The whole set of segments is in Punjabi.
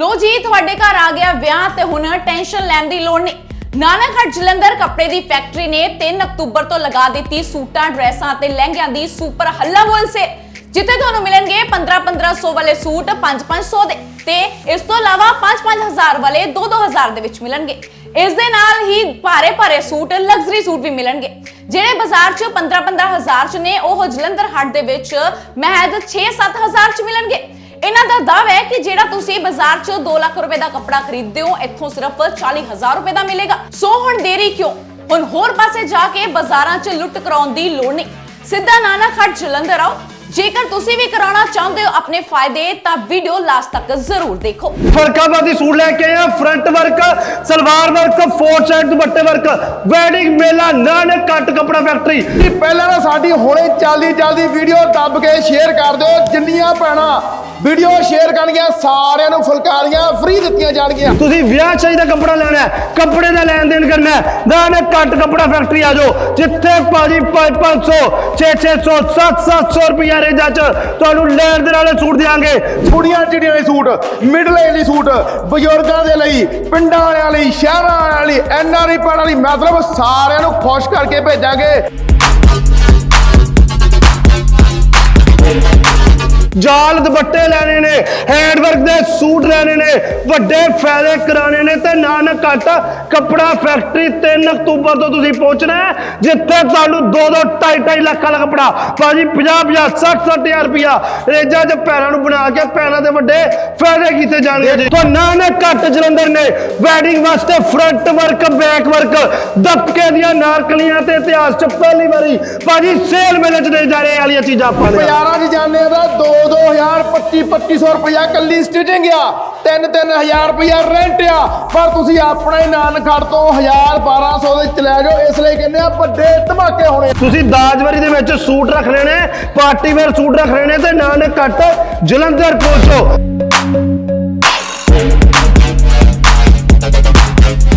ਲੋ ਜੀ, ਤੁਹਾਡੇ ਘਰ ਆ ਗਿਆ ਵਿਆਹ ਤੇ ਹੁਣ ਟੈਨਸ਼ਨ ਲੈਣ ਦੀ ਲੋੜ ਨਹੀਂ। ਨਾਨਕਹਟ ਜਲੰਧਰ ਕੱਪੜੇ ਦੀ ਫੈਕਟਰੀ ਨੇ 3 ਅਕਤੂਬਰ ਤੋਂ ਲਗਾ ਦਿੱਤੀ ਸੂਟਾਂ, ਡਰੈਸਾਂ ਤੇ ਲਹਿੰਗਿਆਂ ਦੀ ਸੁਪਰ ਹੱਲਾ ਬੋਲ ਸੇ ਜਿੱਥੇ ਤੁਹਾਨੂੰ ਮਿਲਣਗੇ 15-1500 ਵਾਲੇ ਸੂਟ 5-500 ਦੇ। ਤੇ ਇਸ ਤੋਂ ਇਲਾਵਾ 5-5000 ਵਾਲੇ 2-2000 ਦੇ ਵਿੱਚ ਮਿਲਣਗੇ। ਇਸ ਦੇ ਨਾਲ ਹੀ ਭਾਰੇ ਭਾਰੇ ਸੂਟ ਲਗਜ਼ਰੀ ਸੂਟ ਵੀ ਮਿਲਣਗੇ। ਜਿਹੜੇ ਬਾਜ਼ਾਰ 'ਚ 15-15000 'ਚ ਨੇ, ਉਹ ਜਲੰਧਰ ਹੱਟ ਦੇ ਵਿੱਚ ਮਹਿਜ਼ 6-7000 'ਚ ਮਿਲਣਗੇ। ਇਹਨਾਂ ਦਾ ਦਾਅਵਾ ਹੈ ਕਿ ਜਿਹੜਾ ਤੁਸੀਂ ਬਾਜ਼ਾਰ 'ਚ 2 ਲੱਖ ਰੁਪਏ ਦਾ ਕੱਪੜਾ ਖਰੀਦਦੇ ਹੋ, ਇੱਥੋਂ ਸਿਰਫ 40000 ਰੁਪਏ ਦਾ ਮਿਲੇਗਾ। ਸੋ ਹੁਣ ਦੇਰੀ ਕਿਉਂ? ਹੁਣ ਹੋਰ ਪਾਸੇ ਜਾ ਕੇ ਬਾਜ਼ਾਰਾਂ 'ਚ ਲੁੱਟ ਕਰਾਉਣ ਦੀ ਲੋੜ ਨਹੀਂ। ਸਿੱਧਾ ਨਾਨਕਹਟ ਜਲੰਧਰ ਆਓ। ਜੇਕਰ ਤੁਸੀਂ ਵੀ ਕਰਾਉਣਾ ਚਾਹੁੰਦੇ ਹੋ ਆਪਣੇ ਫਾਇਦੇ ਤਾਂ ਵੀਡੀਓ ਲਾਸਟ ਤੱਕ ਜ਼ਰੂਰ ਦੇਖੋ। ਫਰਕਾਬਾਦੀ ਸੂਟ ਲੈ ਕੇ ਆਏ ਆ front work salwar work four side ਦੁਪੱਟੇ ਵਰਕ ਵੈਡਿੰਗ ਮੇਲਾ ਨਾਨਕ ਕੱਟ ਕਪੜਾ ਫੈਕਟਰੀ ਜੀ ਪਹਿਲਾਂ ਨਾ ਸਾਡੀ ਹੁਣੇ ਚੱਲਦੀ ਚੱਲਦੀ ਵੀਡੀਓ ਦੱਬ ਕੇ ਸ਼ੇਅਰ ਕਰ ਦਿਓ। ਜਿੰਨੀਆਂ ਭੈਣਾਂ ਵੀਡੀਓ ਸ਼ੇਅਰ ਕਰਨਗੀਆਂ ਸਾਰਿਆਂ ਨੂੰ ਫੁਲਕਾਰੀਆਂ ਫ੍ਰੀ ਦਿੱਤੀਆਂ ਜਾਣਗੀਆਂ। ਤੁਸੀਂ ਵਿਆਹ ਚਾਹੀ ਦਾ ਕੱਪੜਾ ਲੈਣਾ ਹੈ ਕੱਪੜੇ ਦਾ ਲੈਣ ਦੇਣ ਕਰਨਾ ਹੈ ਨਾਨਕ ਕੱਟ ਕਪੜਾ ਫੈਕਟਰੀ ਆ ਜਾਓ। ਜਿੱਥੇ ਭਾਜੀ 500 600 700 ਰੁਪਏ ਰੇਂਜਾਂ ਚ ਤੁਹਾਨੂੰ ਲੈਣ ਦੇ ਨਾਲੇ ਸੂਟ ਦਿਆਂਗੇ। ਕੁੜੀਆਂ ਚਿੜੀਆਂ ਦੇ ਸੂਟ ਮਿਡਲ ਏਜ ਦੇ ਸੂਟ, ਬਜ਼ੁਰਗਾਂ ਦੇ ਲਈ, ਪਿੰਡਾਂ ਵਾਲਿਆਂ ਲਈ, ਸ਼ਹਿਰਾਂ ਵਾਲਿਆਂ ਲਈ, ਐਨਆਰਆਈ ਪਾਣਾ ਲਈ ਮਤਲਬ ਸਾਰਿਆਂ ਨੂੰ ਖੁਸ਼ ਕਰਕੇ ਭੇਜਾਂਗੇ। ਜਾਲ ਦੁਪੱਟੇ ਲੈਣੇ ਨੇ ਹੈਂਡਵਰਕ ਦੇ ਸੂਟ ਲੈਣੇ ਨੇ, ਵੱਡੇ ਫਾਇਦੇ ਕਰਾਣੇ ਨੇ ਤੇ ਨਾਲ ਕੱਟ ਕੱਪੜਾ ਫੈਕਟਰੀ 3 ਅਕਤੂਬਰ ਤੋਂ ਤੁਸੀਂ ਪਹੁੰਚਣਾ ਹੈ, ਜਿੱਥੇ ਤੁਹਾਨੂੰ 2 2 2.5 ਲੱਖ ਵਾਲਾ ਕੱਪੜਾ। ਭਾਜੀ 50 50 60 60000 ਰੁਪਿਆ ਰੇਜਾਂ 'ਚ ਪੈਰਾਂ ਨੂੰ ਬਣਾ ਕੇ ਪੈਰਾਂ ਦੇ ਵੱਡੇ ਫਾਇਦੇ ਕੀਤੇ ਜਾਣਗੇ ਜੀ। ਤੋਂ ਨਾਨਕ ਕੱਟ ਜਲੰਧਰ ਨੇ। ਵੈਡਿੰਗ ਵਾਸਤੇ ਫਰੰਟ ਵਰਕ ਬੈਕ ਵਰਕ ਦਬਕੇ ਦੀਆਂ ਨਾਰਕਲੀਆਂ ਤੇ ਇਤਿਹਾਸ 'ਚ ਪਹਿਲੀ ਵਾਰੀ ਭਾਜੀ ਸੇਲ ਮੇਲੇ 'ਚ ਦੇ ਜਾ ਰਹੇ ਵਾਲੀਆਂ ਚੀਜ਼ਾਂ ਆਪਾਂ ਨੇ। ਬਾਜ਼ਾਰਾਂ 'ਚ ਜਾਂਦੇ ਆ ਤਾਂ 2 2000 25 2500 ਰੁਪਇਆ ਕੱਲੀ ਸਟਿਚਿੰਗ ਆ। 3 3000 ਰੁਪਇਆ ਰੈਂਟ ਆ। ਪਰ ਤੁਸੀਂ ਆਪਣੇ ਨਾਨਖੜ ਤੋਂ 1000 1200 ਦੇ ਚ ਲੈ ਜਾਓ, ਇਸ ਲਈ ਕਹਿੰਦੇ ਆ ਵੱਡੇ ਧਮਾਕੇ ਹੋਣੇ। ਤੁਸੀਂ ਦਾਜਵਰੀ ਦੇ ਵਿੱਚ ਸੂਟ ਰੱਖ ਲੈਣੇ, ਪਾਰਟੀ ਵੇਅਰ ਸੂਟ ਰੱਖ ਲੈਣੇ ਤੇ ਨਾਨਕ ਕੱਟ ਜਲੰਧਰ ਪਹੁੰਚੋ।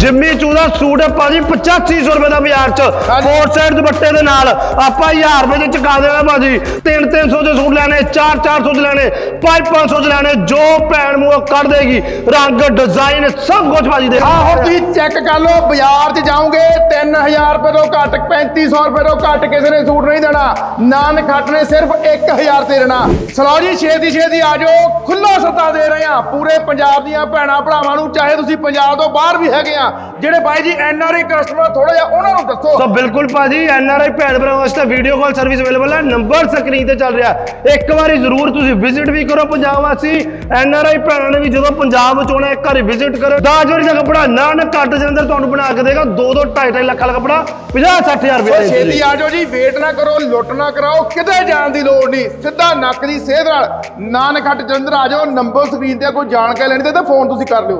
ਜਿੰਮੀ ਚੂਦਾ ਸੂਟ ਹੈ ਭਾਜੀ 8500 ਰੁਪਏ ਦਾ ਬਾਜ਼ਾਰ ਚ। ਫੋਰ ਸਾਈਡ ਦੁਪੱਟੇ ਦੇ ਨਾਲ ਆਪਾਂ 1000 ਰੁਪਏ ਚ ਚੁਕਾ ਦੇਣਾ ਭਾਜੀ। 3 300 ਦੇ ਸੂਟ ਲੈਣੇ 4 400 ਦੇ ਲੈਣੇ 5 500 ਦੇ ਲੈਣੇ ਜੋ ਭੈਣ ਮੂੰਹ ਕੱਢ ਦੇਗੀ। ਰੰਗ ਡਿਜ਼ਾਈਨ ਸਭ ਕੁਝ ਭਾਜੀ ਦੇ। ਆਹ ਤੁਸੀਂ ਚੈੱਕ ਕਰ ਲਓ ਬਾਜ਼ਾਰ 'ਚ ਜਾਓਗੇ 3000 ਰੁਪਏ ਤੋਂ ਘੱਟ 3500 ਰੁਪਏ ਤੋਂ ਘੱਟ ਕਿਸੇ ਨੇ ਸੂਟ ਨਹੀਂ ਦੇਣਾ। ਨਾਨ ਖੱਟ ਨੇ ਸਿਰਫ 1000 ਤੇ ਦੇਣਾ। ਸਲਾਹ ਜੀ ਛੇਤੀ ਛੇਤੀ ਆ ਜਾਓ ਖੁੱਲਾ ਸੱਦਾ ਦੇ ਰਹੇ ਆ ਪੂਰੇ ਪੰਜਾਬ ਦੀਆਂ ਭੈਣਾਂ ਭਰਾਵਾਂ ਨੂੰ ਚਾਹੇ ਤੁਸੀਂ ਪੰਜਾਬ ਤੋਂ ਬਾਹਰ ਵੀ ਹੈਗੇ ਆ ਜਿਹੜੇ ਬਾਈ ਜੀ ਐਨਆਰਆਈ ਕਸਟਮਰ ਥੋੜਾ ਜਿਹਾ ਉਹਨਾਂ ਨੂੰ ਦੱਸੋ। ਸੋ ਬਿਲਕੁਲ ਭਾਜੀ ਐਨਆਰਆਈ ਭੈਣ ਭਰਾਵਾਂ ਵਾਸਤੇ ਵੀਡੀਓ ਕਾਲ ਸਰਵਿਸ ਅਵੇਲੇਬਲ ਹੈ। ਨੰਬਰ ਸਕਰੀਨ ਤੇ ਚੱਲ ਰਿਹਾ ਇੱਕ ਵਾਰੀ ਜ਼ਰੂਰ ਤੁਸੀਂ ਵਿਜ਼ਿਟ ਵੀ ਕਰੋ ਪੰਜਾਬ ਵਾਸੀ। ਐਨਆਰਆਈ ਭੈਣਾਂ ਨੇ ਵੀ ਜਦੋਂ ਪੰਜਾਬ ਵਿੱਚ ਆਉਣਾ ਇੱਕ ਵਾਰੀ ਵਿਜ਼ਿਟ ਕਰੋ। ਦਾਜਵਰੀ ਦਾ ਕੱਪੜਾ ਨਾ ਨਾ ਘੱਟ ਦੇ ਅੰਦਰ ਤੁਹਾਨੂੰ ਬਣਾ ਕੇ ਦੇਗਾ। 2 2 2.5 2.5 ਲੱਖ ਵਾਲਾ ਕੱਪੜਾ 50 60000 ਓ ਰੁਪਏ ਦੇ ਛੇਤੀ ਆ ਜਾਓ ਜੀ ਵੇਟ ਨਾ ਕਰੋ ਲੁੱਟ ਨਾ ਕਰਾਓ ਕਿਤੇ ਜਾਣ ਦੀ ਲੋੜ ਨਹੀਂ। ਸਿੱਧਾ ਨੱਕ ਦੀ ਸੇਧ ਨਾਲ ਨਾਨਖੱਟ ਜਲੰਧਰ ਆ ਜਾਓ ਨੰਬਰ ਸਕਰੀਨ ਤੇ ਕੋਈ ਜਾਣਕਾਰੀ ਲੈਣੀ ਤੇ ਤਾਂ ਫੋਨ ਤੁਸੀਂ ਕਰ ਲਿਓ।